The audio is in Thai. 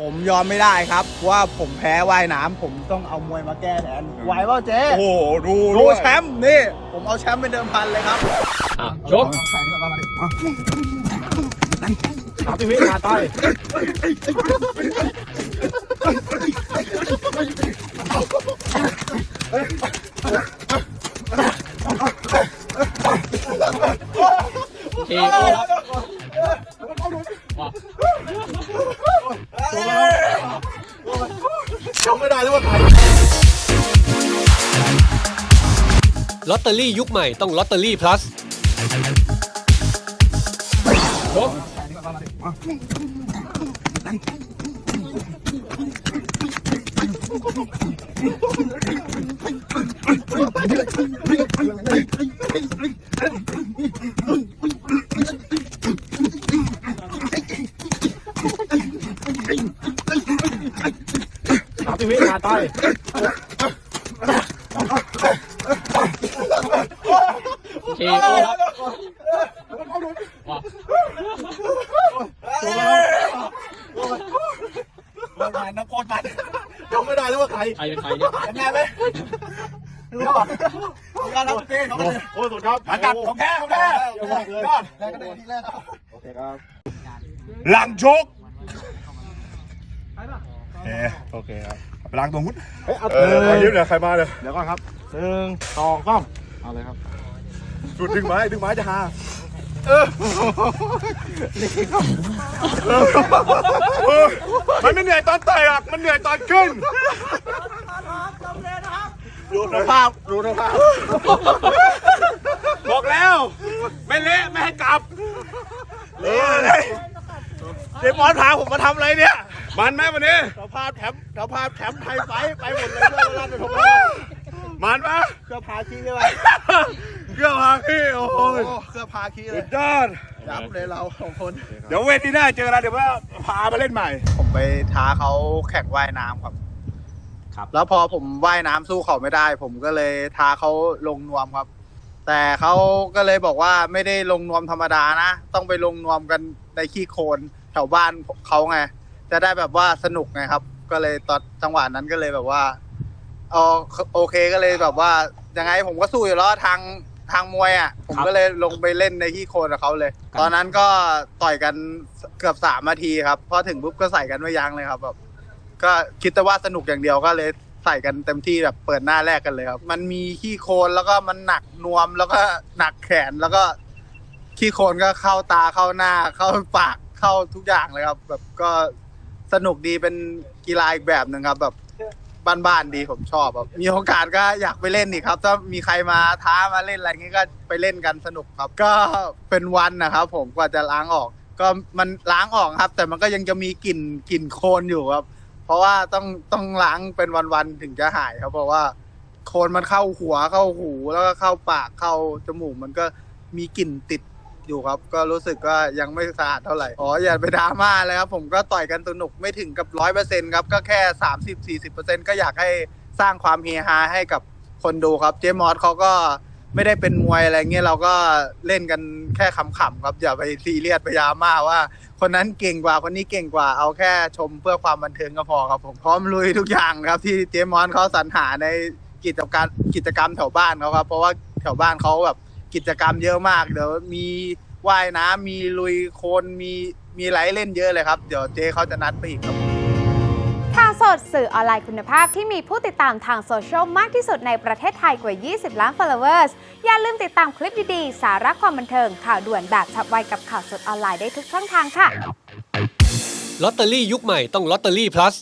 ผมยอมไม่ได้ครับ ว่าผมแพ้ว่ายน้ำผมต้องเอามวยมาแก้แทนไหวเปล่าเจ๊โอ้โหดูดูด้วยแชมป์นี่ ผมเอาแชมป์เป็นเดิมพันเลยครับอะชกสามสิบวินาทีทีโอ จำไม่ได้แล้วว่าใครลอตเตอรี่ยุคใหม่ต้องลอตเตอรี่ plus ชกสามสิ บวินาทีทีโอวันนั้นนะโคตรมันจำไม่ได้แล้วว่าใครใครเป็นใครเนี่ยแน่ไหมรู้ป่ะการรับเต้เขาโอ้สุดครับอากาศของแท้ของแท้ยอดแรกก็ได้ที่แรกครับโอเคครับหลังชกเอโอเคครับ ไปล้างตรงมุดเออขอยืมเลยใครมาเลยเดี๋ยวก่อนครับหนึ่งสองสามเอาเลยครับสุดดึงไม้ดึงไม้จะหาเออมันไม่เหนื่อยตอนเตะหรอกมันเหนื่อยตอนขึ้นดูสภาพดูสภาพบอกแล้ว ไม่เละไม่ให้กลับเละเลยเจมอนพาผมมาทำอะไรเนี่ย มันไหมวันนี้สภาพแถมสภาพแถมไทยไฟท์ไปหมดเลยเพื่อนร้านในผมมันปะเครื่องพาขี้ด้วยเรื่องมาพี่โอ้โอ้ยเครื่องพาขี้เลสุยดยอด ยับเลยเราสองคน เดี๋ยวเวทีหน้าเจอกันเดี๋ยวว่าพามาเล่นใหม่ ผมไปท้าเขาแข่งว่ายน้ำครับ ครับ แล้วพอผมว่ายน้ำสู้เขาไม่ได้ ผมก็เลยท้าเขาลงนวมครับ แต่เขาก็เลยบอกว่าไม่ได้ลงนวมธรรมดานะ ต้องไปลงนวมกันในขี้โคลนแถวบ้านเขาไง จะได้แบบว่าสนุกไงครับ ก็เลยตอนจังหวะนั้นก็เลยแบบว่าเอาโอเคก็เลยแบบว่ายังไงผมก็สู้อยู่แล้วทางทางมวยอะ ผมก็เลยลงไปเล่นในขี้โคลนกับเขาเลย ตอนนั้นก็ต่อยกันเกือบสามนาทีครับพอถึงปุ๊บก็ใส่กันไม่ยั้งเลยครับแบบก็คิดแต่ว่าสนุกอย่างเดียวก็เลยใส่กันเต็มที่แบบเปิดหน้าแรกกันเลยครับ มันมีขี้โคลนแล้วก็มันหนักนวมแล้วก็หนักแขนแล้วก็ขี้โคลนก็เข้าตาเข้าหน้าเข้าปากเข้าทุกอย่างเลยครับ แบบก็ สนุกดีเป็นกีฬาอีกแบบหนึ่งครับแบบบ้านๆดีผมชอบครับมีโอกาสก็อยากไปเล่นอีกครับ ถ้ามีใครมาท้ามาเล่นอะไรอย่างงี้ก็ไปเล่นกันสนุกครับ ก็เป็นวันนะครับผมกว่าจะล้างออก ก็มันล้างออกครับ แต่มันก็ยังจะมีกลิ่นกลิ่นโคลนอยู่ครับ เพราะว่าต้องต้องล้างเป็นวันๆถึงจะหายครับ เพราะว่าโคลนมันเข้าหัวเข้าหูแล้วก็เข้าปากเข้าจมูกมันก็มีกลิ่นติด อยู่ครับ ก็รู้สึกว่ายังไม่สะอาดเท่าไหร่อ๋ออย่าไปดราม่าเลยครับผมก็ต่อยกันสนุกไม่ถึงกับร้อยเปอร์เซ็นต์ครับก็แค่สามสิบสี่สิบเปอร์เซ็นต์ก็อยากให้สร้างความเฮฮาให้กับคนดูครับเจมอสเขาก็ไม่ได้เป็นมวยอะไรเงี้ยเราก็เล่นกันแค่ขำๆครับ อย่าไปซีเรียสไปดราม่าว่า คนนั้นเก่งกว่าคนนี้เก่งกว่าเอาแค่ชมเพื่อความบันเทิงก็พอครับผมพร้อมลุยทุกอย่างครับ ที่เจมอนเขาสรรหาในกิจกรรมกิจกรรมแถวบ้านเขาครับ เพราะว่าแถวบ้านเขาแบบ กิจกรรมเยอะมาก เดี๋ยวมีว่ายน้ำมีลุยโคลนมีมีไรเล่นเยอะเลยครับ เดี๋ยวเจเขาจะนัดไปอีกครับข่าวสดสื่อออนไลน์คุณภาพที่มีผู้ติดตามทางโซเชียลมากที่สุดในประเทศไทยกว่า 20 ล้าน followers อย่าลืมติดตามคลิปดีๆ สาระความบันเทิง ข่าวด่วนแบบฉับไวกับข่าวสดออนไลน์ได้ทุกช่องทางค่ะ ลอตเตอรี่ยุคใหม่ต้องลอตเตอรี่ plus